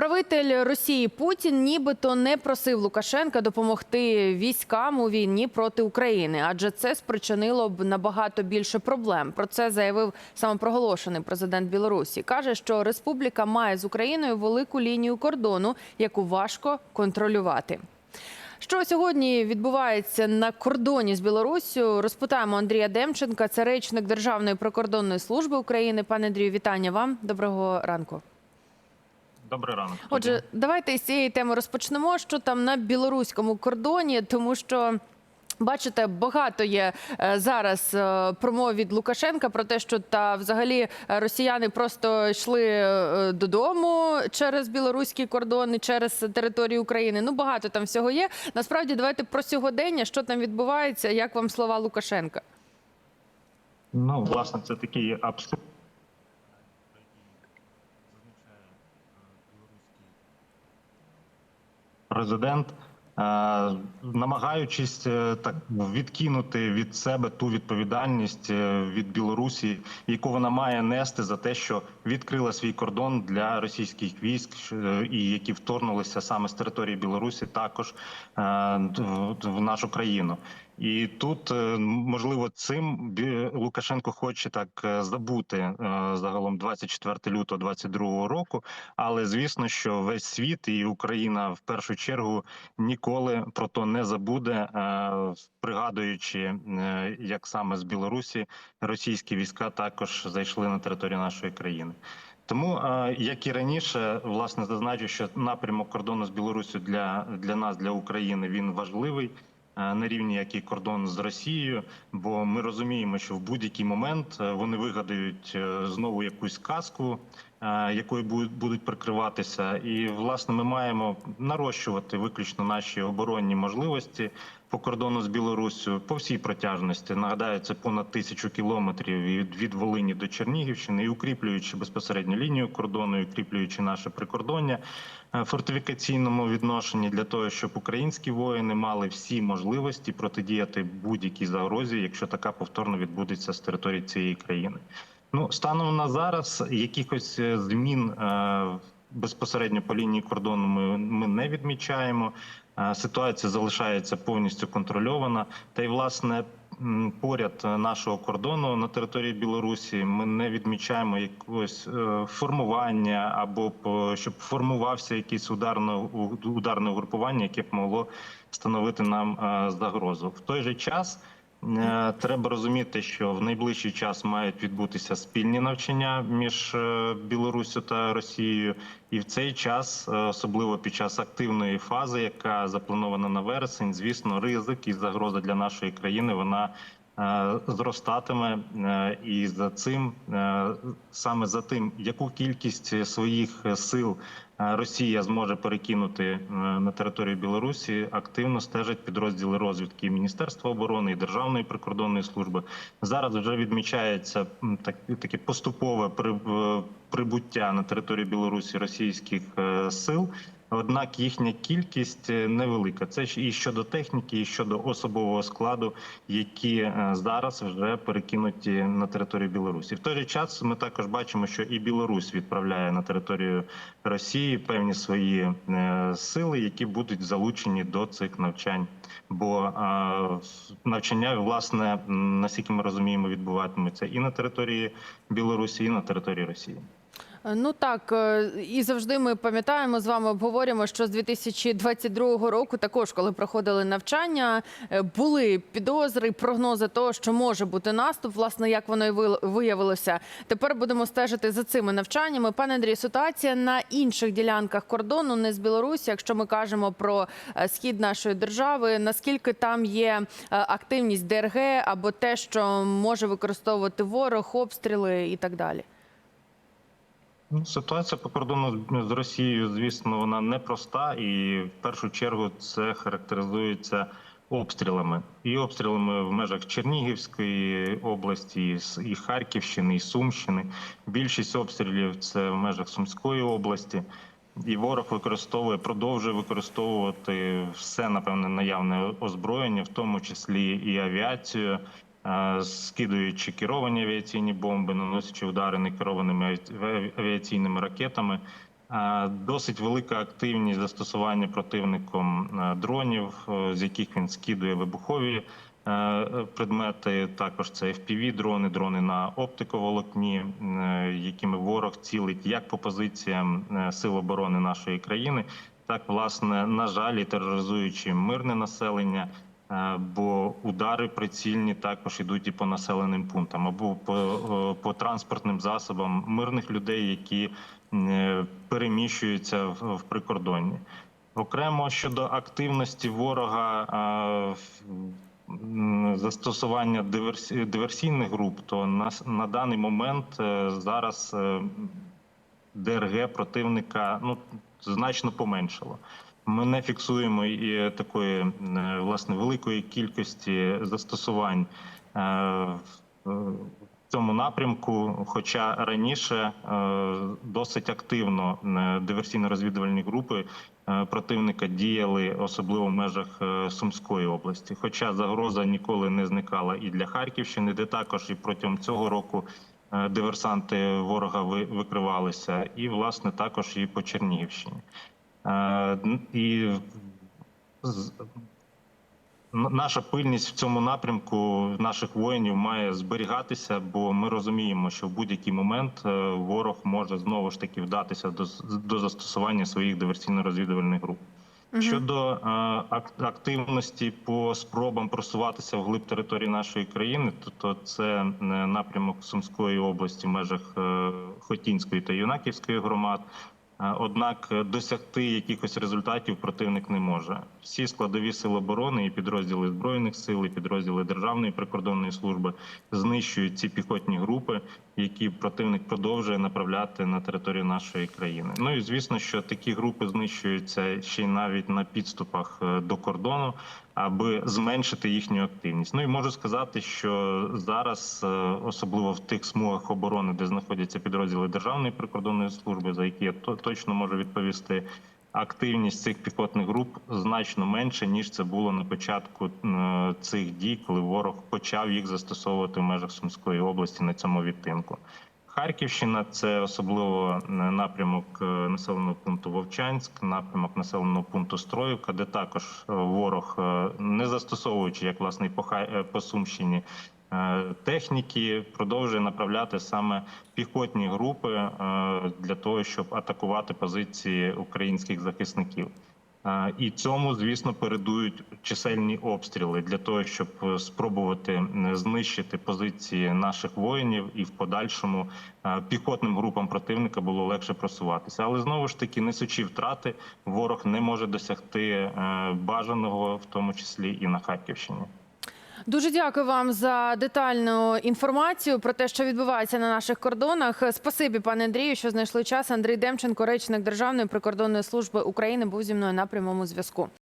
Правитель Росії Путін нібито не просив Лукашенка допомогти військам у війні проти України, адже це спричинило б набагато більше проблем. Про це заявив самопроголошений президент Білорусі. каже, що республіка має з Україною велику лінію кордону, яку важко контролювати. Що сьогодні відбувається на кордоні з Білоруссю? Розпитаємо Андрія Демченка, це речник Державної прикордонної служби України. Пане Андрію, вітання вам. Доброго ранку. Добрий ранок. Отже, давайте з цієї теми розпочнемо. Що там на білоруському кордоні, тому що. Бачите, багато є е, зараз е, промов від Лукашенка про те, що та взагалі росіяни просто йшли е, додому через білоруський кордон і через територію України. Ну багато там всього є. Насправді, давайте про сьогодення, що там відбувається, як вам слова Лукашенка. Ну, власне, це такий абсурд. Президент, е, намагаючись е, так відкинути від себе ту відповідальність е, від Білорусі, яку вона має нести за те, що відкрила свій кордон для російських військ, і які вторгнулися саме з території Білорусі, також в нашу країну. І тут е, можливо цим Лукашенко хоче так е, забути е, загалом 24 лютого 22 року. Але звісно, що весь світ і Україна в першу чергу ніколи про то не забуде, пригадуючи, як саме з Білорусі російські війська також зайшли на територію нашої країни. Тому, як і раніше, власне зазначу, що напрямок кордону з Білоруссю для, для нас, для України, він важливий. Е, На рівні як і кордон з Росією, бо ми розуміємо, що в будь-який момент е, вони вигадають е, знову якусь казку, якою будуть- прикриватися, і власне ми маємо нарощувати виключно наші оборонні можливості по кордону з Білоруссю по всій протяжності. Нагадаю, це понад тисячу кілометрів від, від Волині до Чернігівщини, і укріплюючи безпосередньо лінію кордону, і укріплюючи наше прикордоння е, фортифікаційному відношенні для того, щоб українські воїни мали всі можливості протидіяти будь-якій загрозі, якщо така повторно відбудеться з території цієї країни. Ну станом на зараз якихось е, змін е, безпосередньо по лінії кордону ми, ми не відмічаємо. Е, Ситуація залишається повністю контрольована. Та й власне поряд нашого кордону на території Білорусі ми не відмічаємо якогось формування або щоб формувався якийсь ударне ударне угрупування, яке б могло становити нам загрозу. В той же час. Е, Треба розуміти, що в найближчий час мають відбутися спільні навчання між е, Білоруссю та Росією, і в цей час, е, особливо під час активної фази, яка запланована на вересень, звісно, ризик і загроза для нашої країни вона зростатиме. Е, І за цим е, саме за тим, яку кількість своїх е, сил е, Росія зможе перекинути е, на територію Білорусі, активно стежать підрозділи розвідки Міністерства оборони і Державної прикордонної служби. Зараз вже відмічається так, таке поступове при- е, прибуття на територію Білорусі російських е, сил. Однак їхня кількість е, невелика. Це і щодо техніки, і щодо особового складу, які е, зараз вже перекинуті на територію Білорусі. В той же час ми також бачимо, що і Білорусь відправляє на територію Росії певні свої е, сили, які будуть залучені до цих навчань. Бо навчання, власне, наскільки ми розуміємо, відбуватимуться і на території Білорусі, і на території Росії. Ну так е, і завжди ми пам'ятаємо з вами, обговорюємо, що з 2022 року, також коли проходили навчання, е, були підозри, прогнози того, що може бути наступ. Власне, як воно і ви- виявилося. Тепер будемо стежити за цими навчаннями. Пане Андрій, ситуація на інших ділянках кордону, не з Білорусі. Якщо ми кажемо про е, схід нашої держави, наскільки там є е, активність ДРГ або те, що може використовувати ворог, обстріли і так далі. Ну, Ситуація по кордону з- Росією, звісно, вона непроста, і в першу чергу це характеризується обстрілами і обстрілами в межах Чернігівської області, і Харківщини, і Сумщини. Більшість обстрілів це в межах Сумської області. І ворог використовує, продовжує використовувати все напевне наявне озброєння, в тому числі і авіацію, е, скидуючи керовані авіаційні бомби, наносячи удари некерованими аві- авіаційними ракетами. Е, Досить велика активність застосування противником е, дронів, з яких він скидує вибухові предмети. Також це fpv дрони, дрони на оптиковолокні, якими ворог цілить як по позиціям сил оборони нашої країни, так власне на жаль, і тероризуючи мирне населення. Е, Бо удари прицільні також ідуть і по населеним пунктам або по, е, по транспортним засобам мирних людей, які е, переміщуються в, прикордонні. Окремо щодо активності ворога застосування диверсі- диверсійних груп, то на, на даний момент зараз ДРГ противника ну значно поменшало. Ми не фіксуємо і такої е, власне великої кількості застосувань е, в цьому напрямку. Хоча раніше е, досить активно е, диверсійно-розвідувальні групи е, противника діяли, особливо в межах е, Сумської області. Хоча загроза ніколи не зникала і для Харківщини, де також і протягом цього року е, диверсанти ворога ви- викривалися, і власне також і по Чернігівщині. І наша пильність в цьому напрямку наших воїнів має зберігатися, бо ми розуміємо, що в будь-який момент е, ворог може знову ж таки вдатися до, до застосування своїх диверсійно-розвідувальних груп. Щодо е, активності по спробам просуватися вглиб території нашої країни, то, це е, напрямок Сумської області в межах Хотінської та Юнаківської громад. Е, Однак е, досягти якихось результатів противник не може. Всі складові сили оборони і підрозділи збройних сил, і підрозділи Державної прикордонної служби знищують ці піхотні групи, які противник продовжує направляти на територію нашої країни. Ну і звісно, що такі групи знищуються ще й навіть на підступах е, до кордону, аби зменшити їхню активність. Ну і можу сказати, що зараз, е, особливо в тих смугах оборони, де знаходяться підрозділи Державної прикордонної служби, за які я точно можу відповісти. Активність цих піхотних груп значно менше ніж це було на початку цих дій, коли ворог почав їх застосовувати в межах Сумської області на цьому відтинку. Харківщина це особливо напрямок е, населеного пункту Вовчанськ, напрямок населеного пункту Строївка, де також е, ворог, е, не застосовуючи як власне по, Сумщині техніки, продовжує направляти саме піхотні групи е, для того, щоб атакувати позиції українських захисників. Е, І цьому, звісно, передують чисельні обстріли для того, щоб е, спробувати знищити позиції наших воїнів, і в подальшому е, піхотним групам противника було легше просуватися. Але знову ж таки, несучи втрати, ворог не може досягти е, бажаного, в тому числі і на Харківщині. Дуже дякую вам за детальну інформацію про те, що відбувається на наших кордонах. Спасибі, пане Андрію, що знайшли час. Андрій Демченко, речник Державної прикордонної служби України, був зі мною на прямому зв'язку.